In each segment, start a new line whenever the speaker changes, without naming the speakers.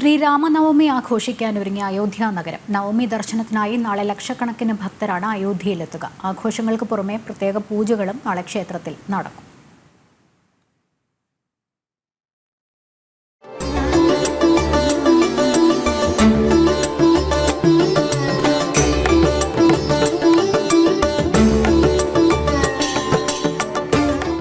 ശ്രീരാമനവമി ആഘോഷിക്കാൻ ഒരുങ്ങിയ അയോധ്യ നഗരം നവമി ദർശനത്തിനായി നാളെ ലക്ഷക്കണക്കിന് ഭക്തരാണ് അയോധ്യയിലെത്തുക. ആഘോഷങ്ങൾക്ക് പുറമെ പ്രത്യേക പൂജകളും നാളെ ക്ഷേത്രത്തിൽ നടക്കും.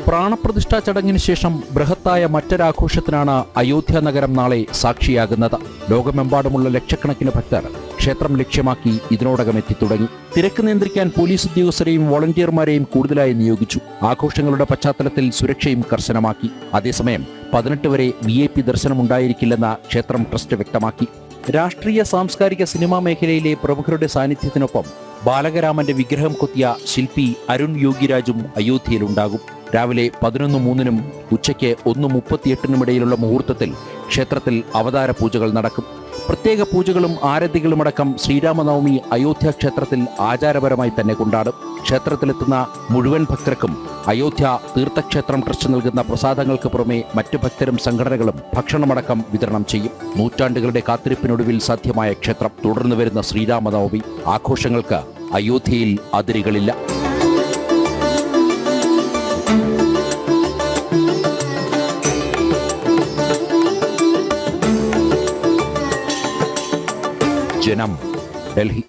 പ്രാണപ്രതിഷ്ഠാ ചടങ്ങിന് ശേഷം ബൃഹത്തായ മറ്റൊരാഘോഷത്തിനാണ് അയോധ്യ നഗരം നാളെ സാക്ഷിയാകുന്നത്. ലോകമെമ്പാടുമുള്ള ലക്ഷക്കണക്കിന് ഭക്തർ ക്ഷേത്രം ലക്ഷ്യമാക്കി ഇതിനോടകം എത്തിത്തുടങ്ങി തിരക്ക് നിയന്ത്രിക്കാൻ പോലീസ് ഉദ്യോഗസ്ഥരെയും വോളണ്ടിയർമാരെയും കൂടുതലായി നിയോഗിച്ചു. ആഘോഷങ്ങളുടെ പശ്ചാത്തലത്തിൽ സുരക്ഷയും കർശനമാക്കി. അതേസമയം പതിനെട്ട് വരെ വി ഐ പി ദർശനമുണ്ടായിരിക്കില്ലെന്ന് ക്ഷേത്രം ട്രസ്റ്റ് വ്യക്തമാക്കി. രാഷ്ട്രീയ സാംസ്കാരിക സിനിമാ മേഖലയിലെ പ്രമുഖരുടെ സാന്നിധ്യത്തിനൊപ്പം ബാലകരാമന്റെ വിഗ്രഹം കൊത്തിയ ശില്പി അരുൺ യോഗിരാജും അയോധ്യയിലുണ്ടാകും. രാവിലെ പതിനൊന്ന് മൂന്നിനും ഉച്ചയ്ക്ക് ഒന്ന് മുപ്പത്തിയെട്ടിനും ഇടയിലുള്ള മുഹൂർത്തത്തിൽ ക്ഷേത്രത്തിൽ അവതാര പൂജകൾ നടക്കും. പ്രത്യേക പൂജകളും ആരതികളുമടക്കം ശ്രീരാമനവമി അയോധ്യ ക്ഷേത്രത്തിൽ ആചാരപരമായി തന്നെ കൊണ്ടാടും. ക്ഷേത്രത്തിലെത്തുന്ന മുഴുവൻ ഭക്തർക്കും അയോധ്യ തീർത്ഥക്ഷേത്രം ട്രസ്റ്റ് നൽകുന്ന പ്രസാദങ്ങൾക്ക് പുറമെ മറ്റു ഭക്തരും സംഘടനകളും ഭക്ഷണമടക്കം വിതരണം ചെയ്യും. നൂറ്റാണ്ടുകളുടെ കാത്തിരിപ്പിനൊടുവിൽ സാധ്യമായ ക്ഷേത്രം തുടർന്നു വരുന്ന ശ്രീരാമനവമി. ആഘോഷങ്ങൾക്ക് അയോധ്യയിൽ അതിരുകളില്ല. llenan. El